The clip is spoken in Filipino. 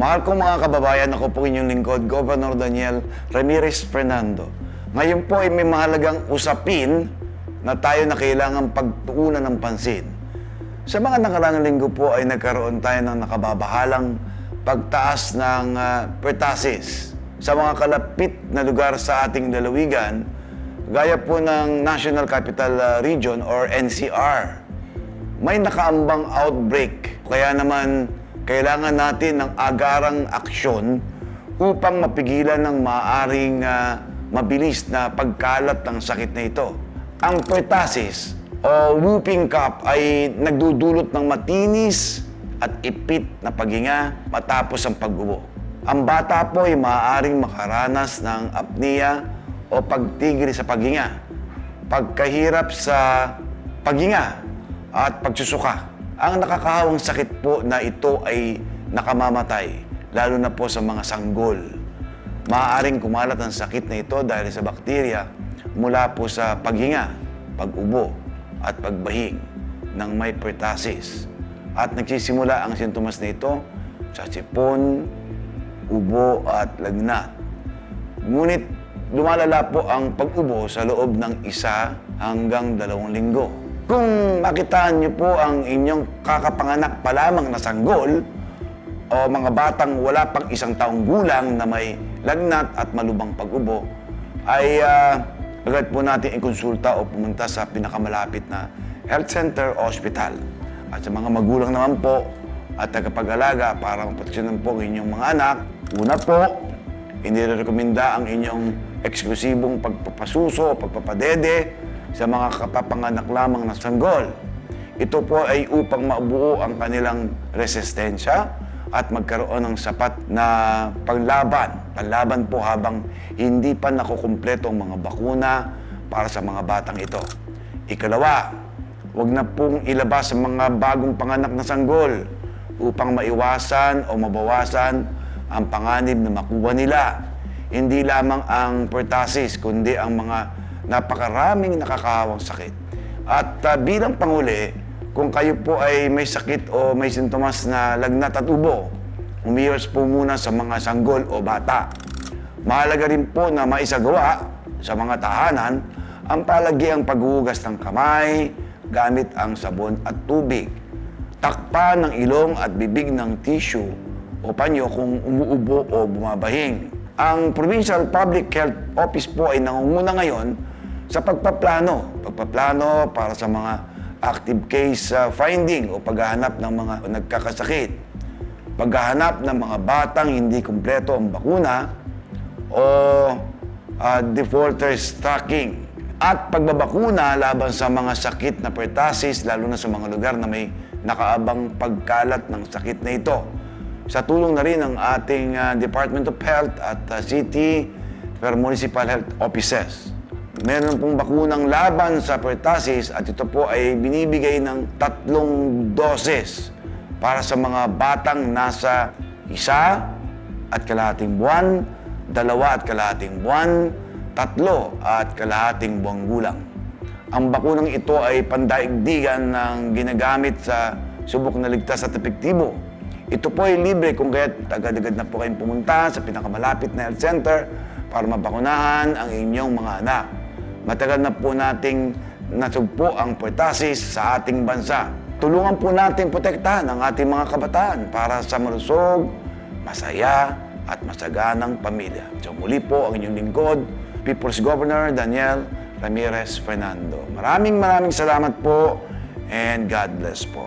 Mahal kong mga kababayan, ako po inyong lingkod, Governor Daniel Ramirez Fernando. Ngayon po ay may mahalagang usapin na tayo na kailangan pagtuunan ng pansin. Sa mga nakaraang linggo po ay nagkaroon tayo ng nakababahalang pagtaas ng uh, pertasis sa mga kalapit na lugar sa ating lalawigan, gaya po ng National Capital uh, Region or NCR may nakaambang outbreak. Kaya naman, kailangan natin ng agarang aksyon upang mapigilan ng maaring ah, mabilis na pagkalat ng sakit na ito. Ang pertussis o whooping cough ay nagdudulot ng matinis at ipit na paghinga matapos ang pag-ubo. Ang bata po ay maaaring makaranas ng apnea o pagtigil sa paghinga pagkahirap sa paghinga at pagsusuka. Ang nakakahawang sakit po na ito ay nakamamatay, lalo na po sa mga sanggol. Maaaring kumalat ang sakit na ito dahil sa bakterya mula po sa paghinga, pag-ubo at pagbahing ng may pertussis. At nagsisimula ang sintomas na ito sa sipon, ubo at lagnat. Ngunit lumalala po ang pag-ubo sa loob ng isa hanggang dalawang linggo. Kung makitaan niyo po ang inyong kakapanganak pa lamang na sanggol o mga batang wala pang isang taong gulang na may lagnat at malubang pag-ubo, ay ah, agad po natin ikonsulta o pumunta sa pinakamalapit na health center o hospital. At sa mga magulang naman po at tagapag-alaga para maproteksyonan po ang inyong mga anak, una po, inirekomenda ang inyong eksklusibong pagpapasuso o pagpapadede sa mga kapapanganak lamang na sanggol. Ito po ay upang mabuo ang kanilang resistensya at magkaroon ng sapat na panglaban. Panlaban po habang hindi pa nakukumpleto ang mga bakuna para sa mga batang ito. Ikalawa, huwag na pong ilabas ang mga bagong panganak na sanggol upang maiwasan o mabawasan ang panganib na makuha nila. Hindi lamang ang pertussis, kundi ang mga napakaraming nakakahawang sakit. At ah, bilang panguli, kung kayo po ay may sakit o may sintomas na lagnat at ubo, umiwas po muna sa mga sanggol o bata. Mahalaga rin po na maisagawa sa mga tahanan ang palagiang paghuhugas ng kamay gamit ang sabon at tubig. Takpan ng ilong at bibig ng tissue o panyo kung umuubo o bumabahing. Ang Provincial Public Health Office po ay nangunguna ngayon sa pagpaplano. Pagpaplano para sa mga active case uh, finding o paghahanap ng mga nagkakasakit. Paghahanap ng mga batang hindi kumpleto ang bakuna o uh, defaulters tracking. At pagbabakuna laban sa mga sakit na pertussis, lalo na sa mga lugar na may nakaabang pagkalat ng sakit na ito. Sa tulong na rin ng ating uh, Department of Health at uh, City per Municipal Health Offices. Meron pong bakunang laban sa pertussis at ito po ay binibigay ng tatlong doses para sa mga batang nasa isa at kalahating buwan, dalawa at kalahating buwan, tatlo at kalahating buwang gulang. Ang bakunang ito ay pandaigdigan ng ginagamit sa subok na ligtas at epektibo. Ito po ay libre kung kaya't agad-agad na po kayong pumunta sa pinakamalapit na health center para mabakunahan ang inyong mga anak. Matagal na po nating nasugpo ang pertussis sa ating bansa. Tulungan po natin protektahan ang ating mga kabataan para sa malusog, masaya, at masaganang pamilya. So muli po ang inyong lingkod, People's Governor Daniel Ramirez Fernando. Maraming maraming salamat po and God bless po.